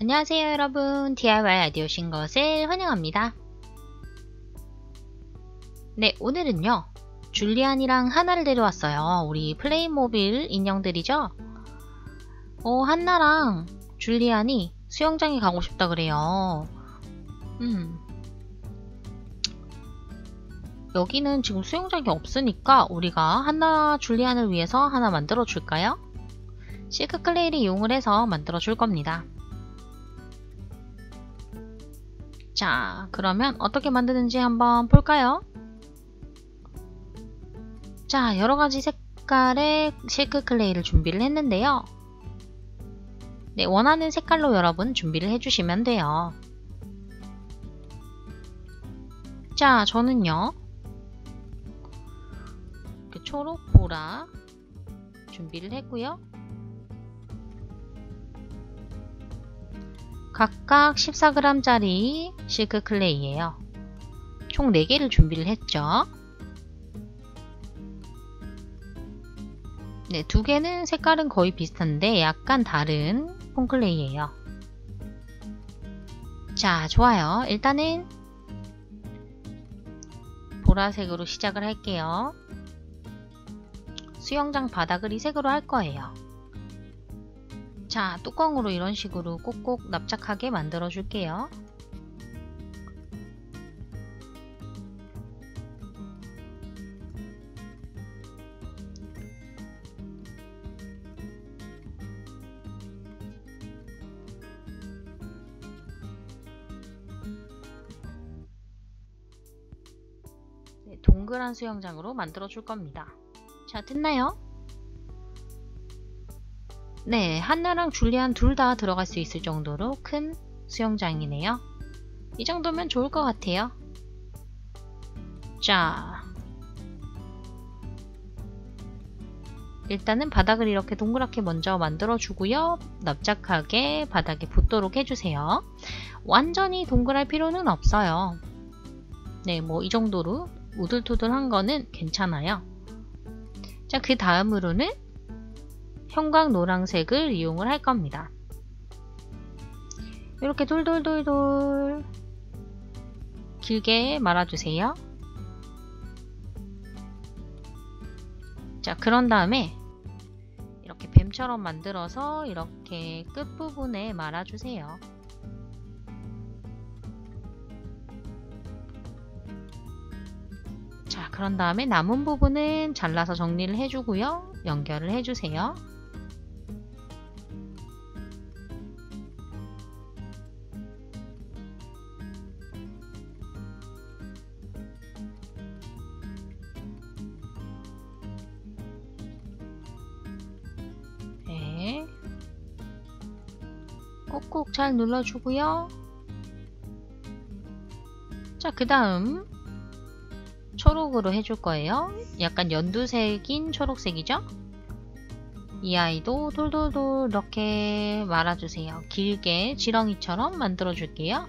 안녕하세요 여러분. DIY 아이디어 신 것을 환영합니다. 네 오늘은요 줄리안이랑 하나를 데려왔어요. 우리 플레이모빌 인형들이죠? 어 한나랑 줄리안이 수영장에 가고 싶다 그래요. 음. 여기는 지금 수영장이 없으니까 우리가 한나 줄리안을 위해서 하나 만들어 줄까요? 시크 클레이를 이용을 해서 만들어 줄 겁니다 자, 그러면 어떻게 만드는지 한번 볼까요? 자, 여러가지 색깔의 실크 클레이를 준비를 했는데요. 네, 원하는 색깔로 여러분 준비를 해주시면 돼요. 자, 저는요. 초록, 보라 준비를 했고요. 각각 14g짜리 실크 클레이예요. 총 4개를 준비를 했죠. 네, 두 개는 색깔은 거의 비슷한데 약간 다른 폼클레이예요. 자, 좋아요. 일단은 보라색으로 시작을 할게요. 수영장 바닥을 이 색으로 할 거예요. 자, 뚜껑으로 이런 식으로 꼭꼭 납작하게 만들어 줄게요. 네, 동그란 수영장으로 만들어 줄 겁니다. 자, 됐나요? 네, 한나랑 줄리안 둘 다 들어갈 수 있을 정도로 큰 수영장이네요. 이 정도면 좋을 것 같아요. 자, 일단은 바닥을 이렇게 동그랗게 먼저 만들어 주고요. 납작하게 바닥에 붙도록 해주세요. 완전히 동그랄 필요는 없어요. 네, 뭐 이 정도로 우들투들한 거는 괜찮아요. 자, 그 다음으로는 형광 노란색을 이용을 할 겁니다. 이렇게 돌돌돌돌 길게 말아주세요. 자 그런 다음에 이렇게 뱀처럼 만들어서 이렇게 끝부분에 말아주세요. 자 그런 다음에 남은 부분은 잘라서 정리를 해주고요. 연결을 해주세요. 꼭꼭 잘 눌러주고요. 자, 그 다음 초록으로 해줄 거예요. 약간 연두색인 초록색이죠? 이 아이도 돌돌돌 이렇게 말아주세요. 길게 지렁이처럼 만들어 줄게요.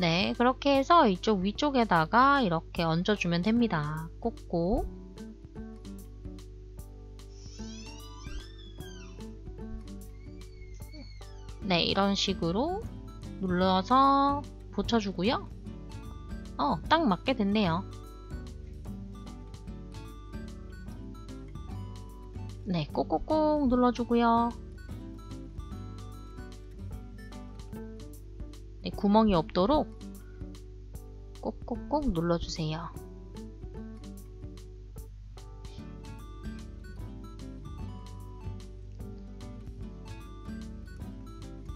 네, 그렇게 해서 이쪽 위쪽에다가 이렇게 얹어주면 됩니다. 꼭꼭. 네, 이런 식으로 눌러서 붙여주고요. 어, 딱 맞게 됐네요. 네, 꼭꼭꼭 눌러주고요. 네, 구멍이 없도록 꼭꼭꼭 눌러주세요.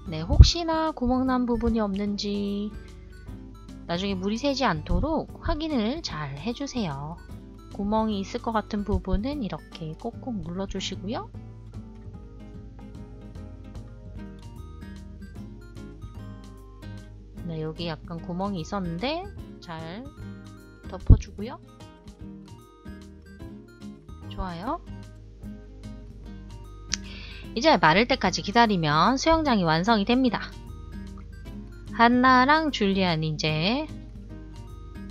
네, 혹시나 구멍 난 부분이 없는지 나중에 물이 새지 않도록 확인을 잘 해주세요. 구멍이 있을 것 같은 부분은 이렇게 꼭꼭 눌러주시고요. 네, 여기 약간 구멍이 있었는데 잘 덮어주고요. 좋아요. 이제 마를 때까지 기다리면 수영장이 완성이 됩니다. 한나랑 줄리안 이제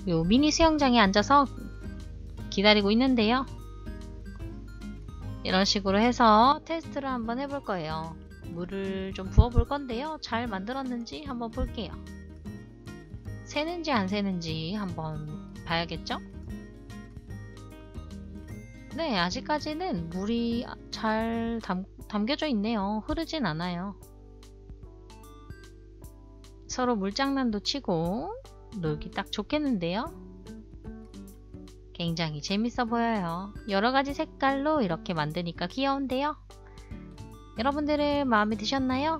요 미니 수영장에 앉아서 기다리고 있는데요. 이런 식으로 해서 테스트를 한번 해볼 거예요. 물을 좀 부어볼 건데요. 잘 만들었는지 한번 볼게요. 새는지 안 새는지 한번 봐야겠죠? 네, 아직까지는 물이 잘 담, 담겨져 있네요. 흐르진 않아요. 서로 물장난도 치고 놀기 딱 좋겠는데요. 굉장히 재밌어 보여요. 여러가지 색깔로 이렇게 만드니까 귀여운데요. 여러분들은 마음에 드셨나요?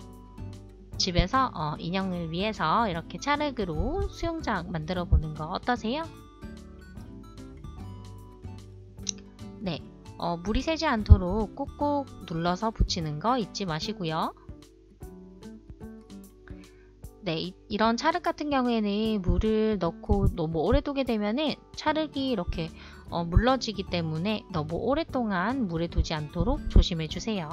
집에서 어, 인형을 위해서 이렇게 찰흙으로 수영장 만들어 보는 거 어떠세요? 어, 물이 새지 않도록 꾹꾹 눌러서 붙이는 거 잊지 마시고요. 네, 이, 런 찰흙 같은 경우에는 물을 넣고 너무 오래 두게 되면은 찰흙이 이렇게 어, 물러지기 때문에 너무 오랫동안 물에 두지 않도록 조심해 주세요.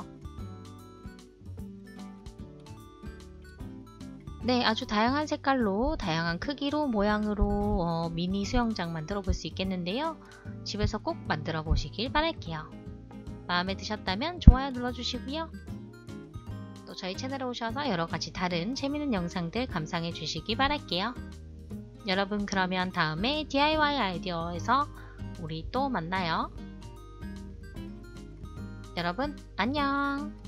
네, 아주 다양한 색깔로, 다양한 크기로, 모양으로 어, 미니 수영장 만들어 볼 수 있겠는데요. 집에서 꼭 만들어 보시길 바랄게요. 마음에 드셨다면 좋아요 눌러주시고요. 또 저희 채널에 오셔서 여러가지 다른 재밌는 영상들 감상해 주시기 바랄게요. 여러분 그러면 다음에 DIY 아이디어에서 우리 또 만나요. 여러분 안녕